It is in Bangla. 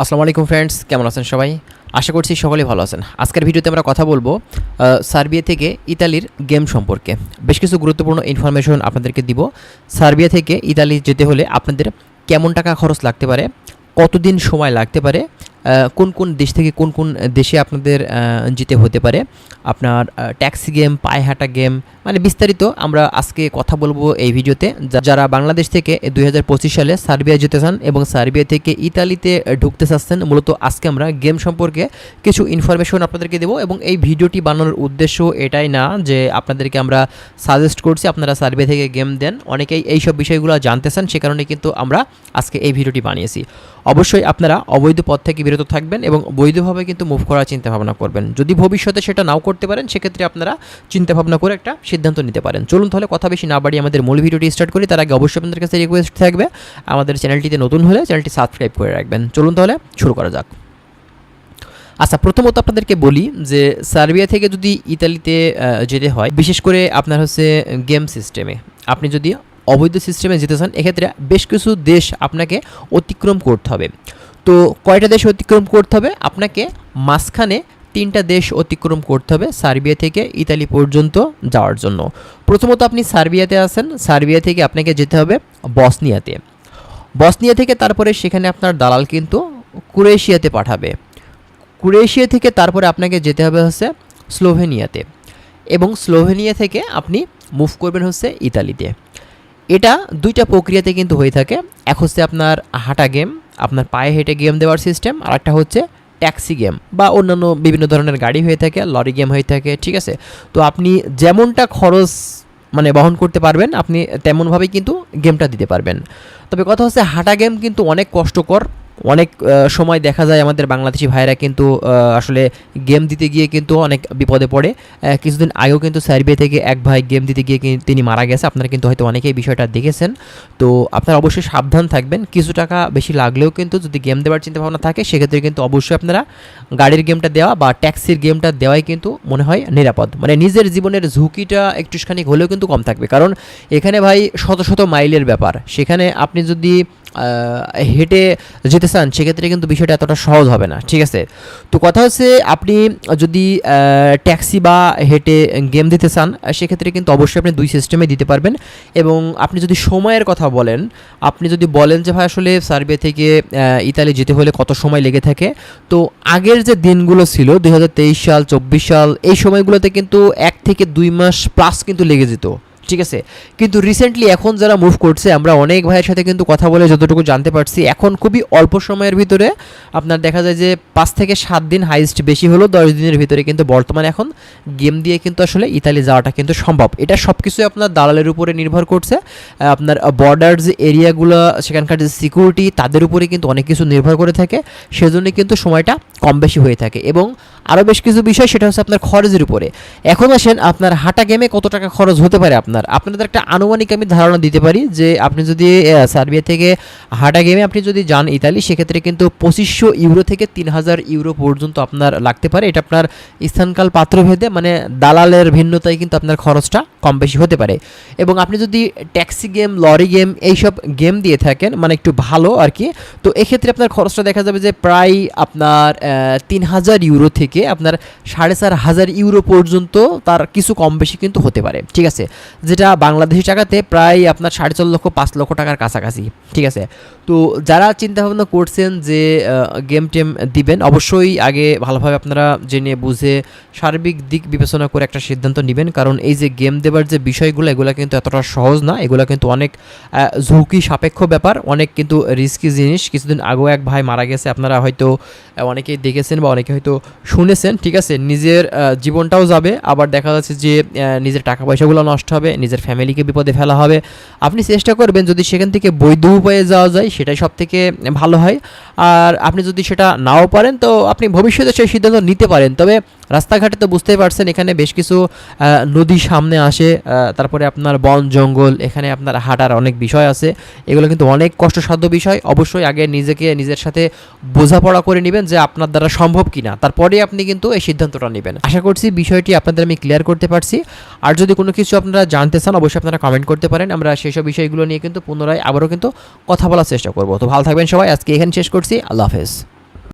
আসসালামু আলাইকুম ফ্রেন্ডস কেমন আছেন সবাই? আশা করছি সকলেই ভালো আছেন। আজকের ভিডিওতে আমরা কথা বলব সার্বিয়া থেকে ইতালির গেম সম্পর্কে। বেশ কিছু গুরুত্বপূর্ণ ইনফরমেশন আপনাদেরকে দিব। সার্বিয়া থেকে ইতালি যেতে হলে আপনাদের কেমন টাকা খরচ লাগতে পারে, কতদিন সময় লাগতে পারে কোন কোন দেশ থেকে কোন কোন দেশে আপনাদের জিতে হতে পারে? আপনার ট্যাক্সি গেম পায়ে হাঁটা গেম মানে বিস্তারিত আমরা আজকে কথা বলব এই ভিডিওতে। যারা বাংলাদেশ থেকে দু হাজার পঁচিশ সালে সার্বিয়া জিতে চান এবং সার্বিয়া থেকে ইতালিতে ঢুকতে চাচ্ছেন, মূলত আজকে আমরা গেম সম্পর্কে কিছু ইনফরমেশন আপনাদেরকে দেবো এবং এই ভিডিওটি বানানোর উদ্দেশ্য এটাই না যে আপনাদেরকে আমরা সাজেস্ট করছি আপনারা সার্বিয়া থেকে গেম দেন। অনেকেই এইসব বিষয়গুলো জানতে চান, সে কারণে কিন্তু আমরা আজকে এই ভিডিওটি বানিয়েছি। অবশ্যই আপনারা অবৈধ পথ থেকে বিরত থাকবেন এবং বৈধভাবে কিন্তু মুভ করার চিন্তা ভাবনা করবেন। যদি ভবিষ্যতে সেটা নাও করতে পারেন, সেক্ষেত্রে আপনারা চিন্তা ভাবনা করে একটা সিদ্ধান্ত নিতে পারেন। চলুন তাহলে কথা বেশি না বাড়িয়ে আমাদের মূল ভিডিওটি স্টার্ট করি। তার আগে অবশ্যই আপনাদের কাছে রিকোয়েস্ট থাকবে, আমাদের চ্যানেলটিতে নতুন হলে চ্যানেলটি সাবস্ক্রাইব করে রাখবেন। চলুন তাহলে শুরু করা যাক। আচ্ছা প্রথমত আপনাদেরকে বলি যে, সার্বিয়া থেকে যদি ইতালিতে যেতে হয়, বিশেষ করে আপনার হচ্ছে গেম সিস্টেমে আপনি যদি অবৈধ সিস্টেমে যেতে চান, এক্ষেত্রে বেশ কিছু দেশ আপনাকে অতিক্রম করতে হবে। তো কয়টা দেশ অতিক্রম করতে হবে? আপনাকে মাঝখানে তিনটা দেশ অতিক্রম করতে হবে সার্বিয়া থেকে ইতালি পর্যন্ত যাওয়ার জন্য। প্রথমত আপনি সার্বিয়াতে আছেন, সার্বিয়া থেকে আপনাকে যেতে হবে বসনিয়াতে। বসনিয়া থেকে তারপরে সেখানে আপনার দালাল কিন্তু ক্রোয়েশিয়াতে পাঠাবে। ক্রোয়েশিয়া থেকে তারপরে আপনাকে যেতে হবে হচ্ছে স্লোভেনিয়াতে এবং স্লোভেনিয়া থেকে আপনি মুভ করবেন হচ্ছে ইতালিতে। এটা দুইটা প্রক্রিয়াতে কিন্তু হয়ে থাকে। এক হচ্ছে আপনার হাঁটা গেম, আপনার পায়ে হেঁটে গেম দেওয়ার সিস্টেম আর একটা হচ্ছে ট্যাক্সি গেম বা অন্যান্য বিভিন্ন ধরনের গাড়ি হয়ে থাকে, লরি গেম হয়ে থাকে, ঠিক আছে? তো আপনি যেমনটা খরচ মানে বহন করতে পারবেন, আপনি তেমনভাবেই কিন্তু গেমটা দিতে পারবেন। তবে কথা হচ্ছে হাঁটা গেম কিন্তু অনেক কষ্টকর অনেক সময় দেখা যায় আমাদের বাংলাদেশি ভাইরা কিন্তু আসলে গেম দিতে গিয়ে কিন্তু অনেক বিপদে পড়ে। কিছুদিন আগেও কিন্তু সার্বিয়া থেকে এক ভাই গেম দিতে গিয়ে তিনি মারা গেছে। আপনারা কিন্তু হয়তো অনেকেই বিষয়টা দেখেছেন। তো আপনারা অবশ্যই সাবধান থাকবেন। কিছু টাকা বেশি লাগলেও কিন্তু যদি গেম দেওয়ার চিন্তা ভাবনা থাকে, সেক্ষেত্রে কিন্তু অবশ্যই আপনারা গাড়ির গেমটা দেওয়া বা ট্যাক্সির গেমটা দেওয়াই কিন্তু মনে হয় নিরাপদ। মানে নিজের জীবনের ঝুঁকিটা একটুখানি হলেও কিন্তু কম থাকবে। কারণ এখানে ভাই শত শত মাইলের ব্যাপার। সেখানে আপনি যদি হেঁটে যেতে চান, সেক্ষেত্রে কিন্তু বিষয়টা এতটা সহজ হবে না। ঠিক আছে? তো কথা হচ্ছে, আপনি যদি ট্যাক্সি বা হেঁটে গেম দিতে চান, সেক্ষেত্রে কিন্তু অবশ্যই আপনি দুই সিস্টেমে দিতে পারবেন। এবং আপনি যদি সময়ের কথা বলেন, আপনি যদি বলেন যে, ভাই, আসলে সার্বিয়া থেকে ইতালি যেতে হলে কত সময় লেগে থাকে? তো আগের যে দিনগুলো ছিল দু হাজার তেইশ সাল, চব্বিশ সাল, এই সময়গুলোতে কিন্তু এক থেকে দুই মাস প্লাস কিন্তু লেগে যেত। ঠিক আছে? কিন্তু রিসেন্টলি এখন যারা মুভ করছে, আমরা অনেক ভাইয়ের সাথে কিন্তু কথা বলে যতটুকু জানতে পারছি, এখন খুবই অল্প সময়ের ভিতরে আপনার দেখা যায় যে পাঁচ থেকে সাত দিন হাইস্ট বেশি হলো, দশ দিনের ভিতরে। কিন্তু বর্তমানে এখন গেম দিয়ে কিন্তু আসলে ইতালি যাওয়াটা কিন্তু সম্ভব। এটা সব কিছুই আপনার দালালের উপরে নির্ভর করছে। আপনার বর্ডার যে এরিয়াগুলো সেখানকার যে সিকিউরিটি তাদের উপরে কিন্তু অনেক কিছু নির্ভর করে থাকে। সেজন্য কিন্তু সময়টা কম বেশি হয়ে থাকে। এবং আরও বেশ কিছু বিষয়, সেটা হচ্ছে আপনার খরচের উপরে। এখন আসেন, আপনার হাঁটা গেমে কত টাকা খরচ হতে পারে আপনার? আপনাদের একটা আনুমানিক আমি ধারণা দিতে পারি যে আপনি যদি সার্বিয়া থেকে হাটা গেমে আপনি যদি যান ইতালি, সেক্ষেত্রে কিন্তু পঁচিশশো ইউরো থেকে তিন হাজার ইউরো পর্যন্ত আপনার লাগতে পারে। এটা আপনার স্থানকাল পাত্রভেদে মানে দালালের ভিন্নতায় কিন্তু আপনার খরচটা কম বেশি হতে পারে। এবং আপনি যদি ট্যাক্সি গেম, লরি গেম এইসব গেম দিয়ে থাকেন মানে একটু ভালো আর কি, তো এক্ষেত্রে আপনার খরচটা দেখা যাবে যে প্রায় আপনার তিন হাজার ইউরো থেকে আপনার সাড়ে চার হাজার ইউরো পর্যন্ত তার কিছু কম বেশি কিন্তু হতে পারে। ঠিক আছে? যেটা বাংলাদেশি টাকাতে প্রায় আপনার সাড়ে চার লক্ষ, পাঁচ লক্ষ টাকার কাছাকাছি, ঠিক আছে? তো যারা চিন্তা ভাবনা করছেন যে গেম টেম দিবেন, অবশ্যই আগে ভালোভাবে আপনারা জেনে বুঝে সার্বিক দিক বিবেচনা করে একটা সিদ্ধান্ত নেবেন। কারণ এই যে গেম দেবার যে বিষয়গুলো, এগুলো কিন্তু এতটা সহজ না। এগুলো কিন্তু অনেক ঝুঁকি সাপেক্ষ ব্যাপার, অনেক কিন্তু রিস্কি জিনিস। কিছুদিন আগেও এক ভাই মারা গেছে, আপনারা হয়তো অনেকেই দেখেছেন বা অনেকে হয়তো শুনেছেন, ঠিক আছে? নিজের জীবনটাও যাবে। আবার দেখা যাচ্ছে যে নিজের টাকা পয়সাগুলো নষ্ট হবে। নিজের ফ্যামিলিকে বিপদে ফেলা হবে। আপনি চেষ্টা করবেন যদি সেখান থেকে বৈধ উপায়ে যাওয়া যায়, সেটাই সব থেকে ভালো হয়। আর আপনি যদি সেটা নাও পারেন, তো আপনি ভবিষ্যতে সেই সিদ্ধান্ত নিতে পারেন। তবে রাস্তাঘাটে তো বুঝতেই পারছেন, এখানে বেশ কিছু নদী সামনে আসে তারপরে আপনার বন, জঙ্গল, এখানে আপনার হাঁটার অনেক বিষয় আছে। এগুলো কিন্তু অনেক কষ্টসাধ্য বিষয়। অবশ্যই আগে নিজেকে, নিজের সাথে বোঝাপড়া করে নেবেন যে আপনার দ্বারা সম্ভব কিনা। তারপরে আপনি কিন্তু এই সিদ্ধান্তটা নেবেন। আশা করছি বিষয়টি আপনাদের আমি ক্লিয়ার করতে পারছি। আর যদি কোনো কিছু আপনারা জানতে চান, অবশ্যই আপনারা কমেন্ট করতে পারেন। আমরা সেসব বিষয়গুলো নিয়ে কিন্তু পুনরায় আবারও কিন্তু কথা বলার চেষ্টা করব। তো ভালো থাকবেন সবাই। আজকে এখানে শেষ করছি। আল্লাহ হাফেজ।